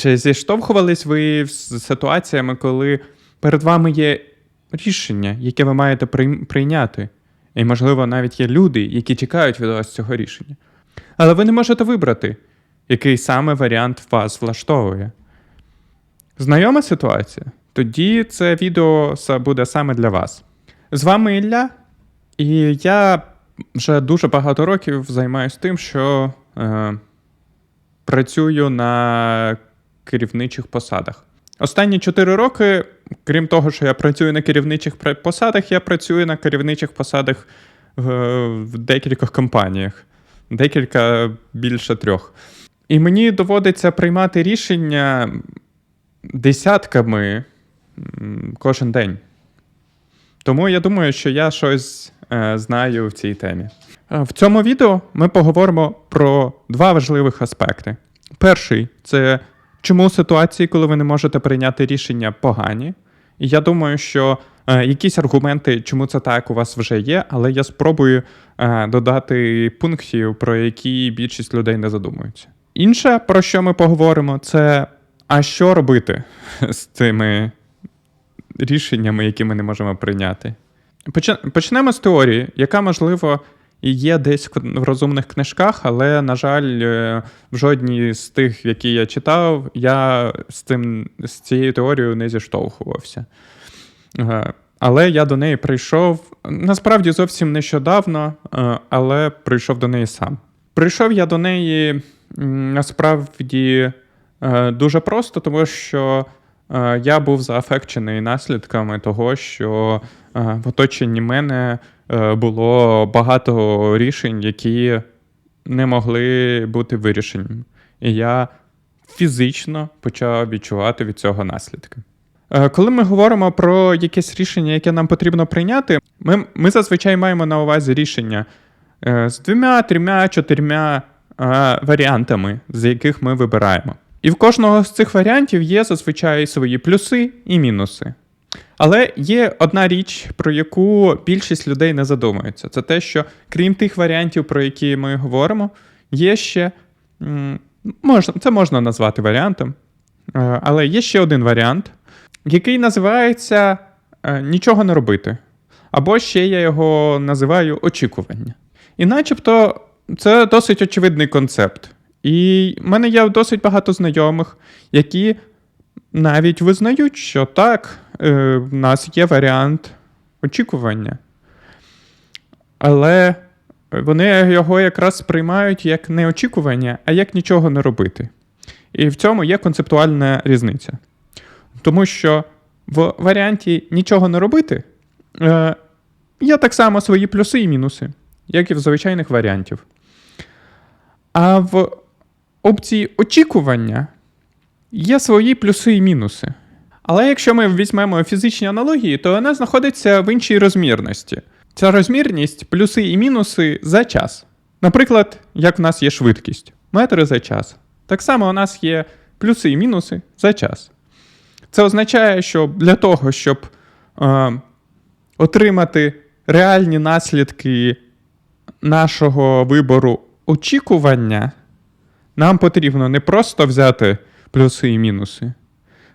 Чи зіштовхувались ви з ситуаціями, коли перед вами є рішення, яке ви маєте прийняти? І, можливо, навіть є люди, які чекають від вас цього рішення. Але ви не можете вибрати, який саме варіант вас влаштовує. Знайома ситуація? Тоді це відео буде саме для вас. З вами Ілля, і я вже дуже багато років займаюся тим, що е, працюю на керівничих посадах. Останні 4 роки, крім того, що я працюю на керівничих посадах, я працюю на керівничих посадах в, в декількох компаніях, декілька більше трьох. І мені доводиться приймати рішення десятками кожен день. Тому я думаю, що я щось е, знаю в цій темі. Е, В цьому відео ми поговоримо про два важливих аспекти. Перший це чому ситуації, коли ви не можете прийняти рішення, погані. І я думаю, що е, якісь аргументи, чому це так, у вас вже є, але я спробую е, додати пунктів, про які більшість людей не задумуються. Інше, про що ми поговоримо, це а що робити з цими рішеннями, які ми не можемо прийняти. Почнемо з теорії, яка, можливо, і є десь в розумних книжках, але, на жаль, е, в жодній з тих, які я читав, я з, цим, з цією теорією не зіштовхувався. Е, Але я до неї прийшов насправді зовсім нещодавно, е, але прийшов до неї сам. Прийшов я до неї насправді дуже просто, тому що я був заафекчений наслідками того, що е, в оточенні мене е, було багато рішень, які не могли бути вирішеними. І я фізично почав відчувати від цього наслідки. Е, Коли ми говоримо про якесь рішення, яке нам потрібно прийняти, ми, ми зазвичай маємо на увазі рішення е, з двома, трьома, чотирма е, варіантами, з яких ми вибираємо. І в кожного з цих варіантів є зазвичай свої плюси і мінуси. Але є одна річ, про яку більшість людей не задумується. Це те, що крім тих варіантів, про які ми говоримо, є ще можна, це можна назвати варіантом, е, але є ще один варіант, який називається е, нічого не робити. Або ще я його називаю очікування. І начебто це досить очевидний концепт. І в мене є досить багато знайомих, які навіть визнають, що так, е, в нас є варіант очікування. Але вони його якраз сприймають як не очікування, а як нічого не робити. І в цьому є концептуальна різниця. Тому що в варіанті нічого не робити е, є так само свої плюси і мінуси, як і в звичайних варіантів. А в опції очікування є свої плюси і мінуси. Але якщо ми візьмемо фізичні аналогії, то вона знаходиться в іншій розмірності. Ця розмірність плюси і мінуси за час. Наприклад, як в нас є швидкість метри за час. Так само у нас є плюси і мінуси за час. Це означає, що для того, щоб е, отримати реальні наслідки нашого вибору очікування, нам потрібно не просто взяти плюси і мінуси,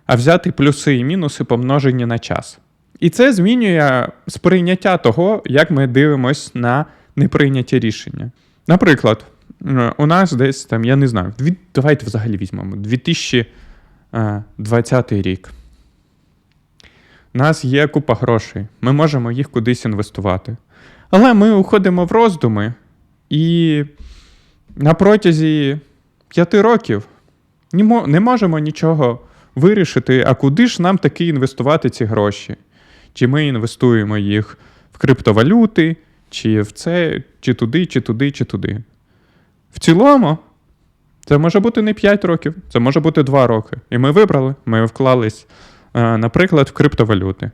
а взяти плюси і мінуси помножені на час. І це змінює сприйняття того, як ми дивимось на неприйняті рішення. Наприклад, е, у нас десь там, я не знаю, давайте взагалі візьмемо 2020 рік. У нас є купа грошей, ми можемо їх кудись інвестувати. Але ми уходимо в роздуми і на протязі п'яти років не можемо нічого вирішити, а куди ж нам таки інвестувати ці гроші? Чи ми інвестуємо їх в криптовалюти, чи в це, чи туди, чи туди, чи туди. В цілому, це може бути не 5 років, це може бути 2 роки. І ми вибрали, ми вклались, е, наприклад, в криптовалюти.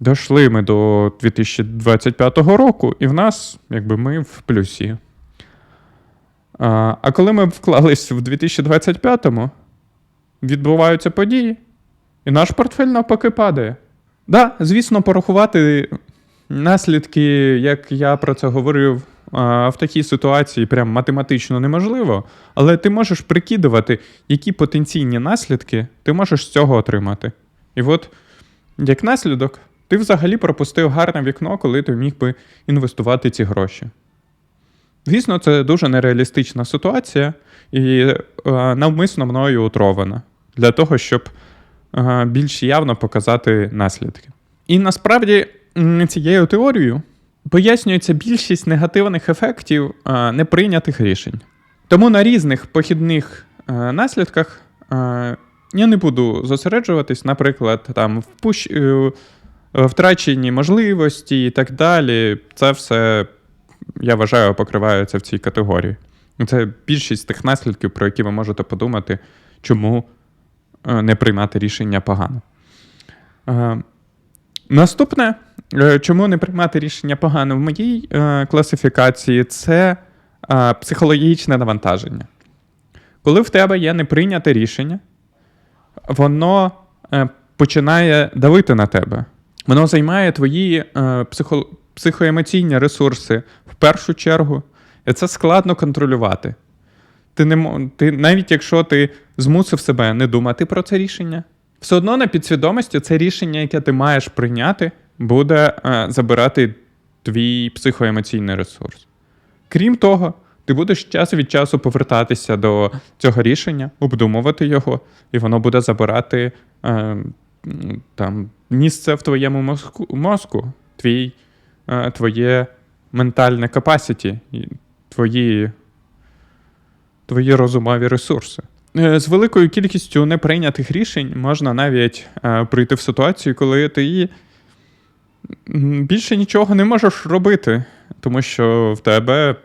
Дошли ми до 2025 року, і в нас, якби ми в плюсі. А, коли ми вклались в 2025-му, відбуваються події, і наш портфель навпаки падає. Да, звісно, порахувати наслідки, як я про це говорив в такій ситуації прям математично неможливо, але ти можеш прикидувати, які потенційні наслідки ти можеш з цього отримати. І от, як наслідок, ти взагалі пропустив гарне вікно, коли ти міг би інвестувати ці гроші. Звісно, це дуже нереалістична ситуація і е, навмисно мною утрована для того, щоб е, більш явно показати наслідки. І насправді цією теорією пояснюється більшість негативних ефектів е, неприйнятих рішень. Тому на різних похідних наслідках я не буду зосереджуватись, наприклад, там впущ... втрачені можливості і так далі. Це все, я вважаю, покривається в цій категорії. Це більшість тих наслідків, про які ви можете подумати, чому е, не приймати рішення погано. Е, Наступне, е, чому не приймати рішення погано в моїй класифікації, це психологічне навантаження. Коли в тебе є неприйняте рішення, воно починає давити на тебе. Воно займає твої психо, психоемоційні ресурси першу чергу, і це складно контролювати. Ти не, ти, навіть якщо ти змусив себе не думати про це рішення, все одно на підсвідомості це рішення, яке ти маєш прийняти, буде е, забирати твій психоемоційний ресурс. Крім того, ти будеш час від часу повертатися до цього рішення, обдумувати його, і воно буде забирати е, там, місце в твоєму мозку, мозку твій, е, твоє ментальне capacity, твої, твої розумові ресурси. Е, З великою кількістю неприйнятих рішень можна навіть е, прийти в ситуацію, коли ти більше нічого не можеш робити, тому що в тебе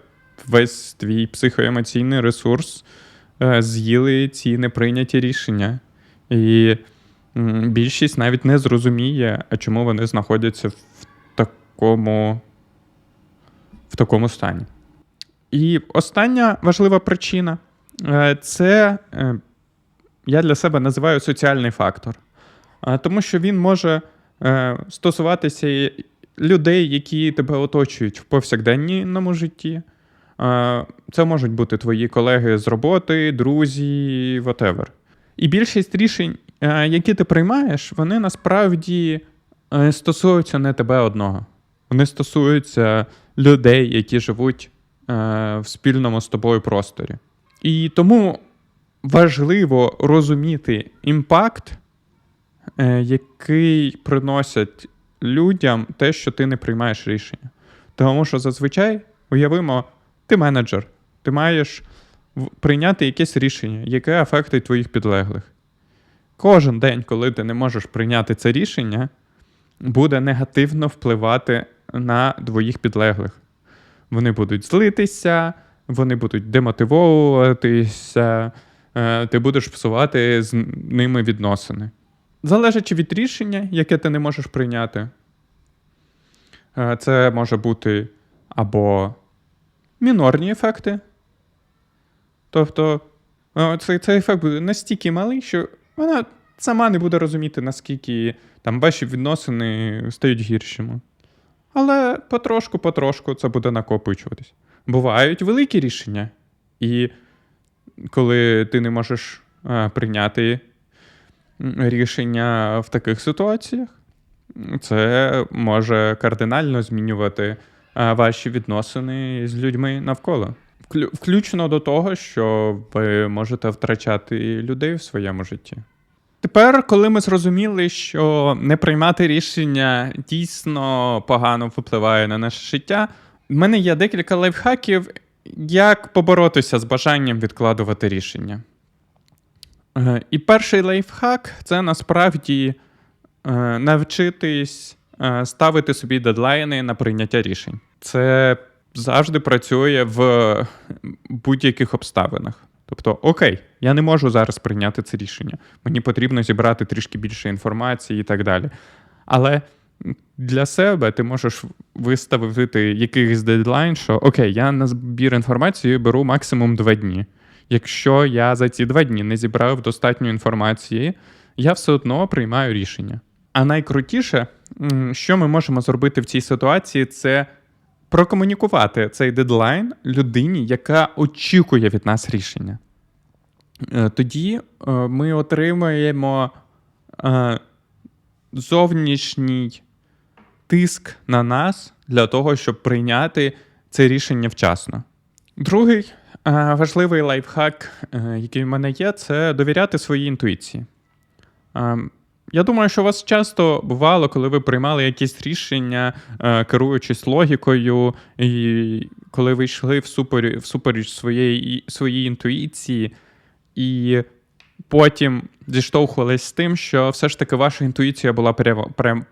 весь твій психоемоційний ресурс е, з'їли ці неприйняті рішення. І більшість навіть не зрозуміє, чому вони знаходяться в такому, в такому стані. І остання важлива причина е, це е, я для себе називаю соціальний фактор. Тому що він може е, стосуватися людей, які тебе оточують в повсякденному житті. Е, Це можуть бути твої колеги з роботи, друзі, whatever. І більшість рішень, е, які ти приймаєш, вони насправді е, стосуються не тебе одного. Вони стосуються людей, які живуть е, в спільному з тобою просторі. І тому важливо розуміти імпакт, е, який приносять людям те, що ти не приймаєш рішення. Тому що зазвичай, уявимо, ти менеджер, ти маєш прийняти якесь рішення, яке афектить твоїх підлеглих. Кожен день, коли ти не можеш прийняти це рішення, буде негативно впливати на твоїх підлеглих. Вони будуть злитися, вони будуть демотивовуватися, е, ти будеш псувати з ними відносини. Залежачи від рішення, яке ти не можеш прийняти, е, це може бути або мінорні ефекти. Тобто е, цей, цей ефект буде настільки малий, що вона сама не буде розуміти, наскільки там ваші відносини стають гіршими. Але потрошку-потрошку це буде накопичуватись. Бувають великі рішення, і коли ти не можеш е, прийняти рішення в таких ситуаціях, це може кардинально змінювати е, ваші відносини з людьми навколо. Вклю- Включно до того, що ви можете втрачати людей в своєму житті. Тепер, коли ми зрозуміли, що не приймати рішення дійсно погано впливає на наше життя, в мене є декілька лайфхаків, як поборотися з бажанням відкладувати рішення. Е, І перший лайфхак це насправді е, навчитись е, ставити собі дедлайни на прийняття рішень. Це завжди працює в будь-яких обставинах. Тобто, окей, я не можу зараз прийняти це рішення. Мені потрібно зібрати трішки більше інформації і так далі. Але для себе ти можеш виставити якийсь дедлайн, що окей, я на збір інформації беру максимум два дні. Якщо я за ці два дні не зібрав достатньо інформації, я все одно приймаю рішення. А найкрутіше, що ми можемо зробити в цій ситуації, це прокомунікувати цей дедлайн людині, яка очікує від нас рішення. Е, Тоді е, ми отримаємо е, зовнішній тиск на нас для того, щоб прийняти це рішення вчасно. Другий важливий лайфхак, який в мене є, це довіряти своїй інтуїції. Я думаю, що у вас часто бувало, коли ви приймали якісь рішення, е, керуючись логікою, і коли ви йшли всупереч, всупереч своєї, своїй інтуїції, і потім зіштовхувались з тим, що все ж таки ваша інтуїція була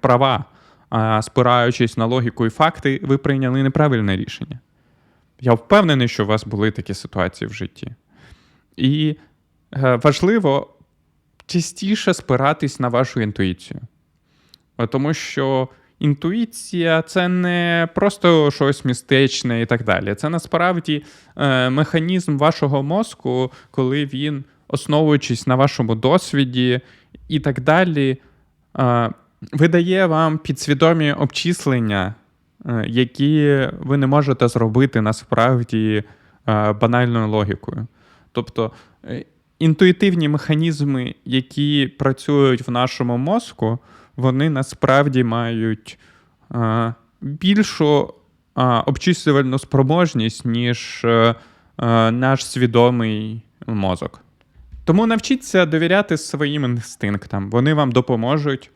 права, а спираючись на логіку і факти, ви прийняли неправильне рішення. Я впевнений, що у вас були такі ситуації в житті. І е, важливо частіше спиратись на вашу інтуїцію. Тому що інтуїція це не просто щось містичне і так далі. Це насправді е, механізм вашого мозку, коли він, основуючись на вашому досвіді і так далі, е, видає вам підсвідомі обчислення, е, які ви не можете зробити насправді банальною логікою. Тобто інтуїтивні механізми, які працюють в нашому мозку, вони насправді мають е, більшу е, обчислювальну спроможність, ніж е, е, наш свідомий мозок. Тому навчіться довіряти своїм інстинктам. Вони вам допоможуть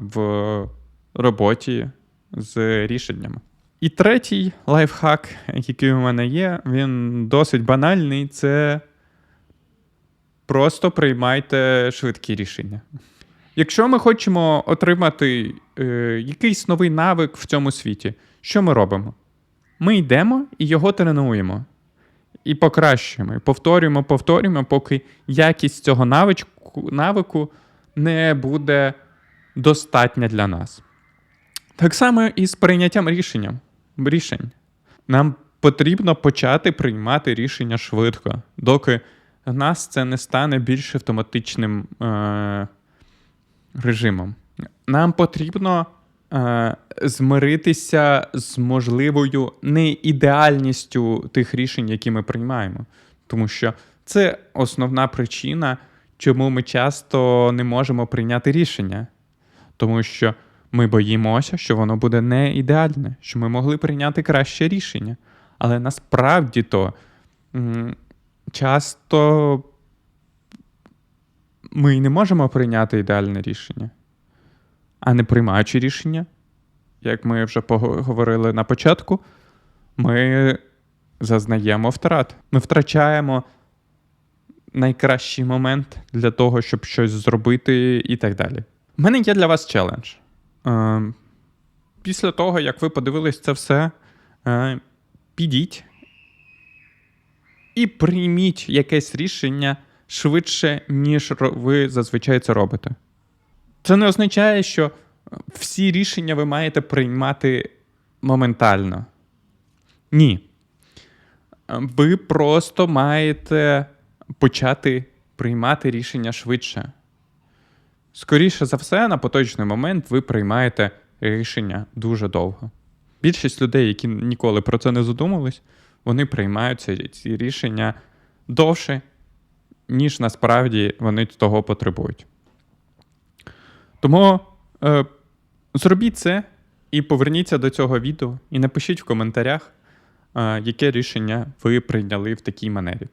в роботі з рішеннями. І третій лайфхак, який у мене є, він досить банальний. Це просто приймайте швидкі рішення. Якщо ми хочемо отримати е, якийсь новий навик в цьому світі, що ми робимо? Ми йдемо і його тренуємо. І покращуємо, і повторюємо, повторюємо, поки якість цього навичку, навику не буде достатня для нас. Так само і з прийняттям рішення, рішень. Нам потрібно почати приймати рішення швидко, доки нас це не стане більш автоматичним е- режимом. Нам потрібно е- змиритися з можливою неідеальністю тих рішень, які ми приймаємо. Тому що це основна причина, чому ми часто не можемо прийняти рішення. Тому що ми боїмося, що воно буде не ідеальне, що ми могли прийняти краще рішення. Але насправді то часто ми не можемо прийняти ідеальне рішення. А не приймаючи рішення, як ми вже поговорили на початку, ми зазнаємо втрат. Ми втрачаємо найкращий момент для того, щоб щось зробити, і так далі. У мене є для вас челендж. Е, Після того, як ви подивились це все, е, підіть і прийміть якесь рішення швидше, ніж ви зазвичай це робите. Це не означає, що всі рішення ви маєте приймати моментально. Ні. Ви просто маєте почати приймати рішення швидше. Скоріше за все, на поточний момент ви приймаєте рішення дуже довго. Більшість людей, які ніколи про це не задумувались, вони приймаються ці, рішення довше, ніж насправді вони того потребують. Тому е, зробіть це і поверніться до цього відео і напишіть в коментарях, е, яке рішення ви прийняли в такій манері.